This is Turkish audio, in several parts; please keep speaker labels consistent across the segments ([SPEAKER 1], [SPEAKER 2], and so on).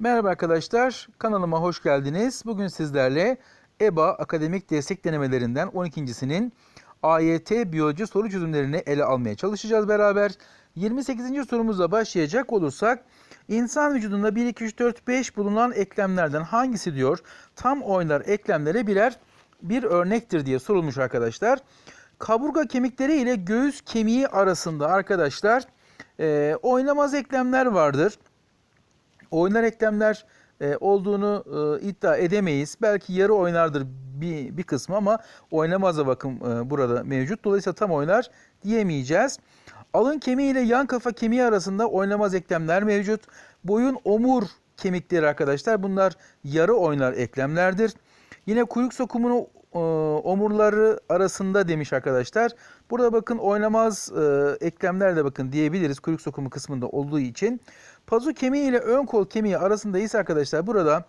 [SPEAKER 1] Merhaba arkadaşlar, kanalıma hoş geldiniz. Bugün sizlerle EBA akademik destek denemelerinden 12.sinin AYT biyoloji soru çözümlerini ele almaya çalışacağız beraber. 28. sorumuzla başlayacak olursak, insan vücudunda 1, 2, 3, 4, 5 bulunan eklemlerden hangisi diyor? Tam oynar eklemlere birer bir örnektir diye sorulmuş arkadaşlar. Kaburga kemikleri ile göğüs kemiği arasında arkadaşlar e, oynamaz eklemler vardır oynar eklemler e, olduğunu e, iddia edemeyiz. Belki yarı oynardır bir, bir kısmı ama oynamaz da bakın e, burada mevcut. Dolayısıyla tam oynar diyemeyeceğiz. Alın kemiği ile yan kafa kemiği arasında oynamaz eklemler mevcut. Boyun omur kemikleri arkadaşlar bunlar yarı oynar eklemlerdir. Yine kuyruk sokumunu e, omurları arasında demiş arkadaşlar. Burada bakın oynamaz e, eklemler de bakın diyebiliriz kuyruk sokumu kısmında olduğu için. Pazu kemiği ile ön kol kemiği arasında ise arkadaşlar burada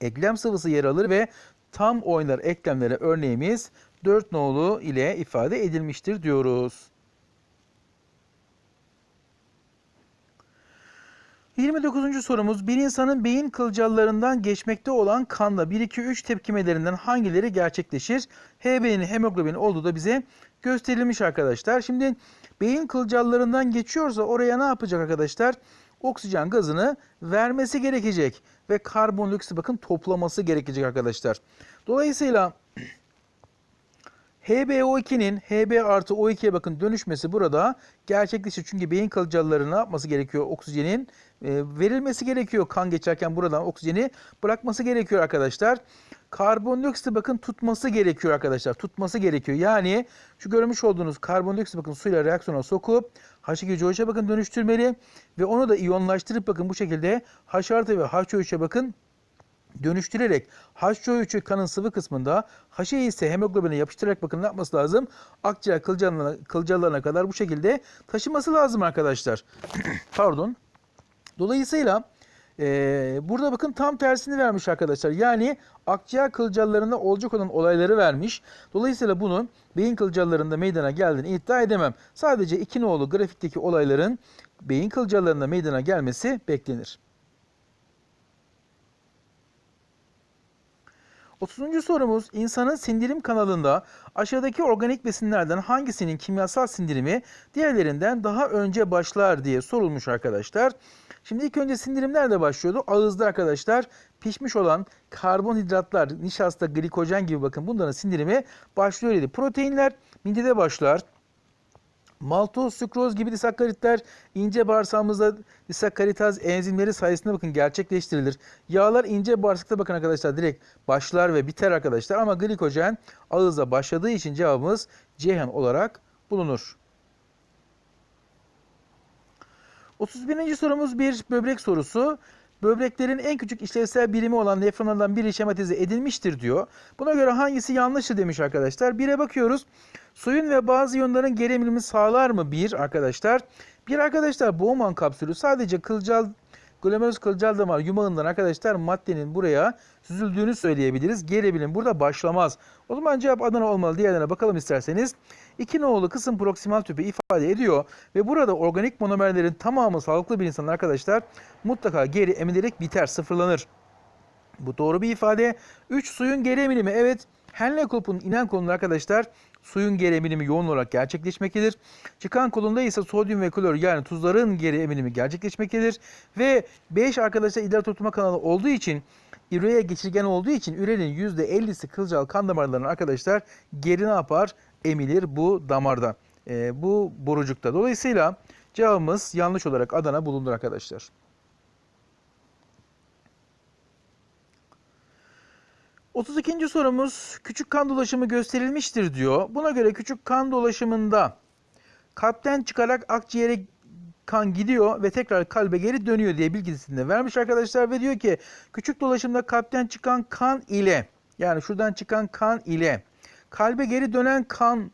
[SPEAKER 1] eklem sıvısı yer alır ve tam oynar eklemlere örneğimiz 4 nolu ile ifade edilmiştir diyoruz. 29. sorumuz bir insanın beyin kılcallarından geçmekte olan kanla 1-2-3 tepkimelerinden hangileri gerçekleşir? HB'nin hemoglobin olduğu da bize gösterilmiş arkadaşlar. Şimdi beyin kılcallarından geçiyorsa oraya ne yapacak arkadaşlar? Oksijen gazını vermesi gerekecek ve karbondioksit bakın toplaması gerekecek arkadaşlar. Dolayısıyla HBO2'nin HB artı O2'ye bakın dönüşmesi burada gerçekleşir. Çünkü beyin kılcalları ne yapması gerekiyor? Oksijenin e, verilmesi gerekiyor. Kan geçerken buradan oksijeni bırakması gerekiyor arkadaşlar. Karbondioksit bakın tutması gerekiyor arkadaşlar. Tutması gerekiyor. Yani şu görmüş olduğunuz karbondioksit bakın suyla reaksiyona sokup H2COH'a bakın dönüştürmeli ve onu da iyonlaştırıp bakın bu şekilde H artı ve H3'e bakın dönüştürerek H3'ü kanın sıvı kısmında H'e ise hemoglobine yapıştırarak bakın ne yapması lazım? Akciğer kılcallarına, kılcallarına kadar bu şekilde taşıması lazım arkadaşlar. Pardon. Dolayısıyla e, burada bakın tam tersini vermiş arkadaşlar. Yani akciğer kılcallarında olacak olan olayları vermiş. Dolayısıyla bunu beyin kılcallarında meydana geldiğini iddia edemem. Sadece iki nolu grafikteki olayların beyin kılcallarında meydana gelmesi beklenir. 30. sorumuz insanın sindirim kanalında aşağıdaki organik besinlerden hangisinin kimyasal sindirimi diğerlerinden daha önce başlar diye sorulmuş arkadaşlar. Şimdi ilk önce sindirim nerede başlıyordu? Ağızda arkadaşlar pişmiş olan karbonhidratlar, nişasta, glikojen gibi bakın bunların sindirimi başlıyor idi. Proteinler midede başlar. Maltoz, sükroz gibi disakkaritler ince bağırsağımızda disakkaritaz enzimleri sayesinde bakın gerçekleştirilir. Yağlar ince bağırsakta bakın arkadaşlar direkt başlar ve biter arkadaşlar ama glikojen ağızda başladığı için cevabımız Ceyhan olarak bulunur. 31. sorumuz bir böbrek sorusu. Böbreklerin en küçük işlevsel birimi olan nefronlardan biri şematize edilmiştir diyor. Buna göre hangisi yanlıştır demiş arkadaşlar. Bire bakıyoruz. Suyun ve bazı iyonların geri emilimi sağlar mı? Bir arkadaşlar. Bir arkadaşlar Bowman kapsülü sadece kılcal glomerulus kılcal damar yumağından arkadaşlar maddenin buraya süzüldüğünü söyleyebiliriz. Geri emilim burada başlamaz. O zaman cevap Adana olmalı. Diğerlerine bakalım isterseniz. İki nolu kısım proksimal tüpü ifade ediyor ve burada organik monomerlerin tamamı sağlıklı bir insan arkadaşlar mutlaka geri emilerek biter, sıfırlanır. Bu doğru bir ifade. 3 suyun geri emilimi. Evet Henle kulpunun inen kolunda arkadaşlar suyun geri emilimi yoğun olarak gerçekleşmektedir. Çıkan kolunda ise sodyum ve klor yani tuzların geri emilimi gerçekleşmektedir. Ve 5 arkadaşlar idrar tutma kanalı olduğu için üreye geçirgen olduğu için ürenin %50'si kılcal kan damarlarının arkadaşlar geri ne yapar? Emilir bu damarda. E, bu borucukta. Dolayısıyla cevabımız yanlış olarak Adana bulunur arkadaşlar. 32. sorumuz küçük kan dolaşımı gösterilmiştir diyor. Buna göre küçük kan dolaşımında kalpten çıkarak akciğere kan gidiyor ve tekrar kalbe geri dönüyor diye bilgisini vermiş arkadaşlar ve diyor ki küçük dolaşımda kalpten çıkan kan ile yani şuradan çıkan kan ile kalbe geri dönen kan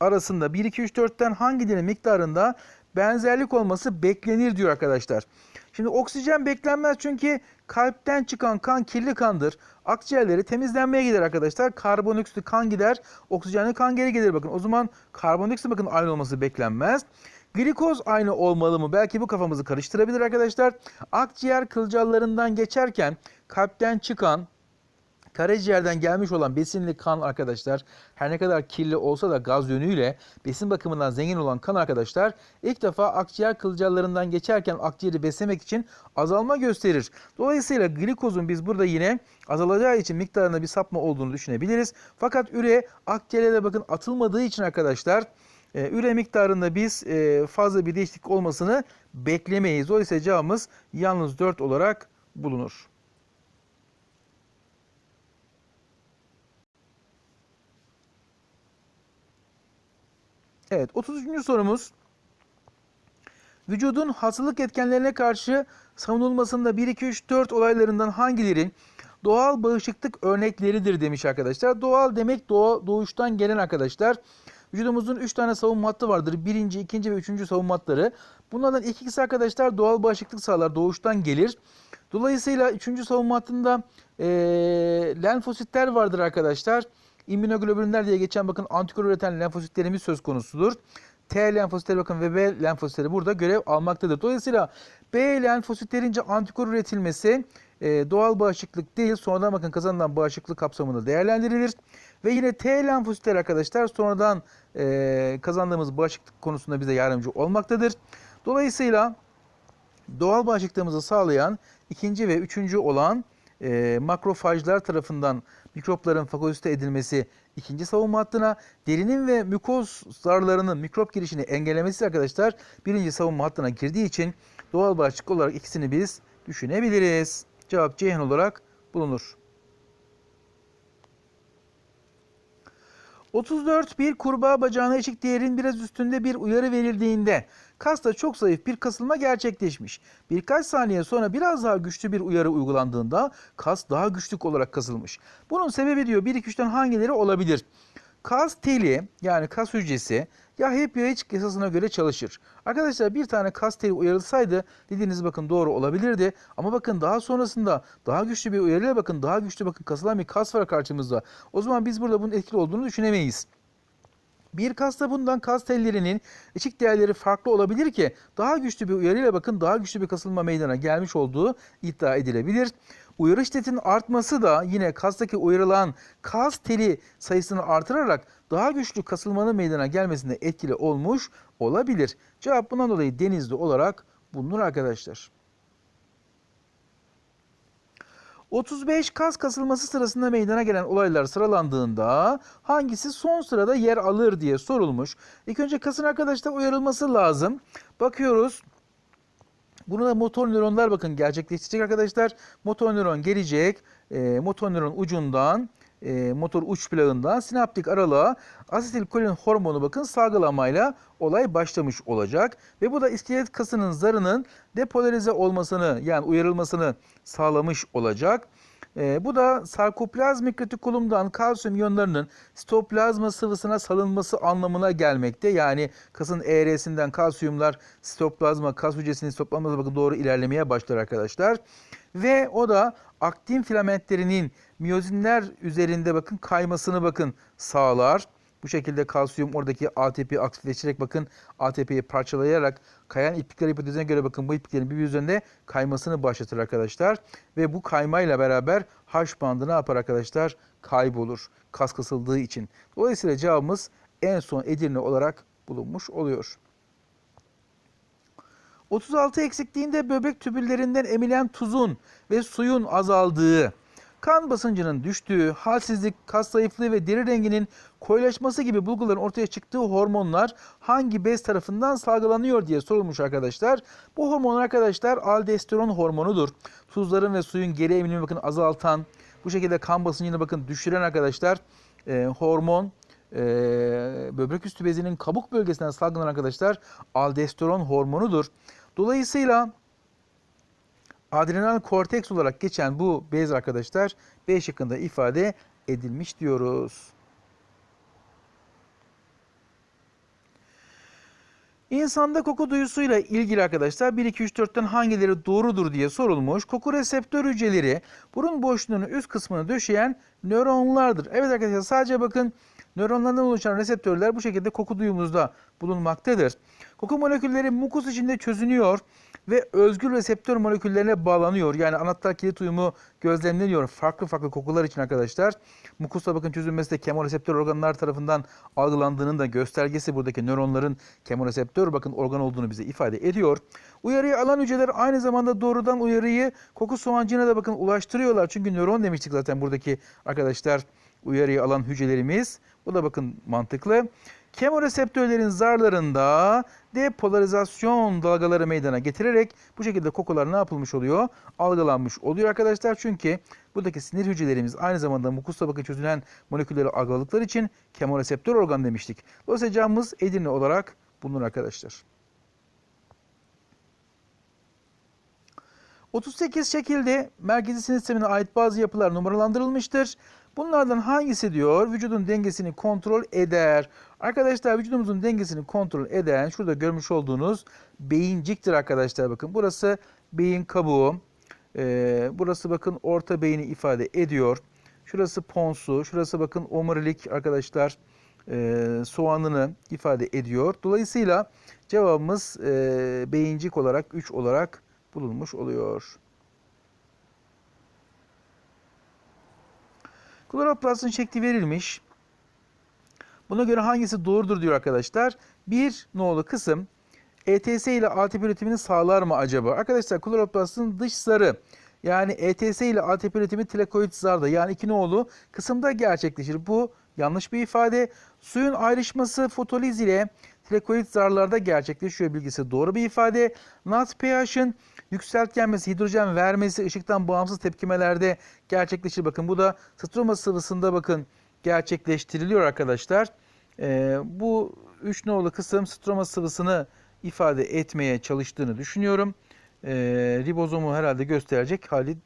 [SPEAKER 1] arasında 1 2 3 4'ten hangilerinin miktarında benzerlik olması beklenir diyor arkadaşlar. Şimdi oksijen beklenmez çünkü kalpten çıkan kan kirli kandır. Akciğerleri temizlenmeye gider arkadaşlar. Karbondioksit kan gider. Oksijenli kan geri gelir bakın. O zaman karbondioksit bakın aynı olması beklenmez. Glikoz aynı olmalı mı? Belki bu kafamızı karıştırabilir arkadaşlar. Akciğer kılcallarından geçerken kalpten çıkan karaciğerden gelmiş olan besinli kan arkadaşlar her ne kadar kirli olsa da gaz yönüyle besin bakımından zengin olan kan arkadaşlar ilk defa akciğer kılcallarından geçerken akciğeri beslemek için azalma gösterir. Dolayısıyla glikozun biz burada yine azalacağı için miktarında bir sapma olduğunu düşünebiliriz. Fakat üre akciğere bakın atılmadığı için arkadaşlar e, üre miktarında biz e, fazla bir değişiklik olmasını beklemeyiz. Dolayısıyla cevabımız yalnız 4 olarak bulunur. Evet 33. sorumuz. Vücudun hastalık etkenlerine karşı savunulmasında 1, 2, 3, 4 olaylarından hangileri doğal bağışıklık örnekleridir demiş arkadaşlar. Doğal demek doğa, doğuştan gelen arkadaşlar. Vücudumuzun 3 tane savunma hattı vardır. Birinci, ikinci ve üçüncü savunma hatları. Bunlardan ikisi arkadaşlar doğal bağışıklık sağlar. Doğuştan gelir. Dolayısıyla üçüncü savunma hattında e, lenfositler vardır arkadaşlar. İmmünoglobülinler diye geçen bakın antikor üreten lenfositlerimiz söz konusudur. T lenfositleri bakın ve B lenfositleri burada görev almaktadır. Dolayısıyla B lenfositlerince antikor üretilmesi e, doğal bağışıklık değil sonradan bakın kazanılan bağışıklık kapsamında değerlendirilir. Ve yine T lenfositler arkadaşlar sonradan e, kazandığımız bağışıklık konusunda bize yardımcı olmaktadır. Dolayısıyla doğal bağışıklığımızı sağlayan ikinci ve üçüncü olan e, makrofajlar tarafından mikropların fagosite edilmesi ikinci savunma hattına, derinin ve mükoz zarlarının mikrop girişini engellemesi arkadaşlar birinci savunma hattına girdiği için doğal bağışıklık olarak ikisini biz düşünebiliriz. Cevap Ceyhan olarak bulunur. 34 bir kurbağa bacağına eşik değerin biraz üstünde bir uyarı verildiğinde kasta çok zayıf bir kasılma gerçekleşmiş. Birkaç saniye sonra biraz daha güçlü bir uyarı uygulandığında kas daha güçlü olarak kasılmış. Bunun sebebi diyor 1-2-3'ten hangileri olabilir? Kas teli yani kas hücresi ya hep ya hiç esasına göre çalışır. Arkadaşlar bir tane kas teli uyarılsaydı dediğiniz bakın doğru olabilirdi. Ama bakın daha sonrasında daha güçlü bir uyarıyla bakın daha güçlü bakın kasılan bir kas var karşımızda. O zaman biz burada bunun etkili olduğunu düşünemeyiz. Bir kasta bundan kas tellerinin içik değerleri farklı olabilir ki daha güçlü bir uyarıyla bakın daha güçlü bir kasılma meydana gelmiş olduğu iddia edilebilir. Uyarı şiddetinin artması da yine kastaki uyarılan kas teli sayısını artırarak daha güçlü kasılmanın meydana gelmesinde etkili olmuş olabilir. Cevap bundan dolayı denizli olarak bulunur arkadaşlar. 35 kas kasılması sırasında meydana gelen olaylar sıralandığında hangisi son sırada yer alır diye sorulmuş. İlk önce kasın arkadaşlar uyarılması lazım. Bakıyoruz. Bunu da motor nöronlar bakın gerçekleştirecek arkadaşlar. Motor nöron gelecek. E, motor nöron ucundan e, motor uç plağından sinaptik aralığa asetilkolin hormonu bakın salgılamayla olay başlamış olacak. Ve bu da iskelet kasının zarının depolarize olmasını yani uyarılmasını sağlamış olacak. E, bu da sarkoplazmik retikulumdan kalsiyum iyonlarının sitoplazma sıvısına salınması anlamına gelmekte. Yani kasın ER'sinden kalsiyumlar sitoplazma, kas hücresinin sitoplazmasına doğru ilerlemeye başlar arkadaşlar. Ve o da aktin filamentlerinin miyozinler üzerinde bakın kaymasını bakın sağlar. Bu şekilde kalsiyum oradaki ATP'yi aktifleştirerek bakın ATP'yi parçalayarak kayan iplikler hipotezine göre bakın bu ipliklerin bir üzerinde kaymasını başlatır arkadaşlar. Ve bu kaymayla beraber H bandı ne yapar arkadaşlar? Kaybolur. Kas kasıldığı için. Dolayısıyla cevabımız en son Edirne olarak bulunmuş oluyor. 36 eksikliğinde böbrek tübüllerinden emilen tuzun ve suyun azaldığı, kan basıncının düştüğü, halsizlik, kas zayıflığı ve deri renginin koyulaşması gibi bulguların ortaya çıktığı hormonlar hangi bez tarafından salgılanıyor diye sorulmuş arkadaşlar. Bu hormon arkadaşlar aldosteron hormonudur. Tuzların ve suyun geri emilimini bakın azaltan, bu şekilde kan basıncını bakın düşüren arkadaşlar e, hormon e, böbrek üstü bezinin kabuk bölgesinden salgılanan arkadaşlar aldosteron hormonudur. Dolayısıyla adrenal korteks olarak geçen bu bez arkadaşlar B şıkkında ifade edilmiş diyoruz. İnsanda koku duyusuyla ilgili arkadaşlar 1, 2, 3, 4'ten hangileri doğrudur diye sorulmuş. Koku reseptör hücreleri burun boşluğunun üst kısmını döşeyen nöronlardır. Evet arkadaşlar sadece bakın nöronlardan oluşan reseptörler bu şekilde koku duyumuzda bulunmaktadır. Koku molekülleri mukus içinde çözünüyor ve özgür reseptör moleküllerine bağlanıyor. Yani anahtar kilit uyumu gözlemleniyor farklı farklı kokular için arkadaşlar. Mukusla bakın çözünmesi de kemoreseptör organlar tarafından algılandığının da göstergesi buradaki nöronların kemoreseptör bakın organ olduğunu bize ifade ediyor. Uyarıyı alan hücreler aynı zamanda doğrudan uyarıyı koku soğancığına da bakın ulaştırıyorlar. Çünkü nöron demiştik zaten buradaki arkadaşlar uyarıyı alan hücrelerimiz. Bu da bakın mantıklı. Kemoreseptörlerin zarlarında depolarizasyon dalgaları meydana getirerek bu şekilde kokular ne yapılmış oluyor? Algılanmış oluyor arkadaşlar. Çünkü buradaki sinir hücrelerimiz aynı zamanda mukus tabaka çözülen molekülleri algıladıkları için kemoreseptör organ demiştik. Dolayısıyla camımız Edirne olarak bulunur arkadaşlar. 38 şekilde merkezi sinir sistemine ait bazı yapılar numaralandırılmıştır. Bunlardan hangisi diyor vücudun dengesini kontrol eder. Arkadaşlar vücudumuzun dengesini kontrol eden şurada görmüş olduğunuz beyinciktir arkadaşlar bakın. Burası beyin kabuğu. Ee, burası bakın orta beyni ifade ediyor. Şurası ponsu. Şurası bakın omurilik arkadaşlar e, soğanını ifade ediyor. Dolayısıyla cevabımız e, beyincik olarak 3 olarak bulunmuş oluyor. Kloroplastın şekli verilmiş. Buna göre hangisi doğrudur diyor arkadaşlar. Bir nolu kısım ETS ile ATP üretimini sağlar mı acaba? Arkadaşlar kloroplastın dış zarı yani ETS ile ATP üretimi tilakoid zarda yani iki nolu kısımda gerçekleşir. Bu yanlış bir ifade. Suyun ayrışması fotoliz ile tilakoid zarlarda gerçekleşiyor bilgisi doğru bir ifade. NAT pH'ın yükseltgenmesi, hidrojen vermesi ışıktan bağımsız tepkimelerde gerçekleşir. Bakın bu da stroma sıvısında bakın gerçekleştiriliyor arkadaşlar. Ee, bu 3 nolu kısım stroma sıvısını ifade etmeye çalıştığını düşünüyorum. Ee, ribozomu herhalde gösterecek hali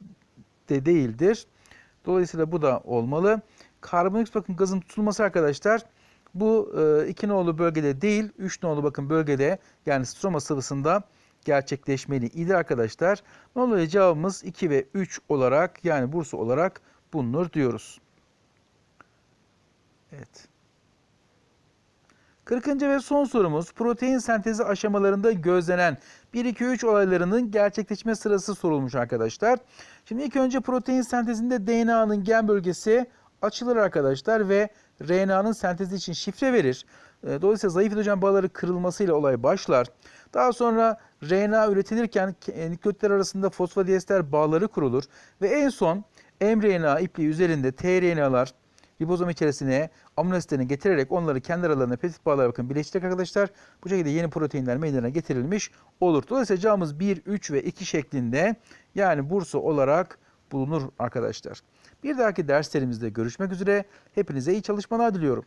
[SPEAKER 1] de değildir. Dolayısıyla bu da olmalı. Karbondioksit bakın gazın tutulması arkadaşlar. Bu 2 e, nolu bölgede değil 3 nolu bakın bölgede yani stroma sıvısında gerçekleşmeli idi arkadaşlar. Dolayısıyla cevabımız 2 ve 3 olarak yani Bursa olarak bulunur diyoruz. Evet. 40. ve son sorumuz protein sentezi aşamalarında gözlenen 1-2-3 olaylarının gerçekleşme sırası sorulmuş arkadaşlar. Şimdi ilk önce protein sentezinde DNA'nın gen bölgesi açılır arkadaşlar ve RNA'nın sentezi için şifre verir. Ee, dolayısıyla zayıf hidrojen bağları kırılmasıyla olay başlar. Daha sonra RNA üretilirken nükleotler arasında fosfodiester bağları kurulur ve en son mRNA ipliği üzerinde tRNA'lar ribozom içerisine amino getirerek onları kendi aralarına peptit bağlara bakın birleştirecek arkadaşlar. Bu şekilde yeni proteinler meydana getirilmiş olur. Dolayısıyla cevabımız 1, 3 ve 2 şeklinde yani Bursa olarak bulunur arkadaşlar. Bir dahaki derslerimizde görüşmek üzere. Hepinize iyi çalışmalar diliyorum.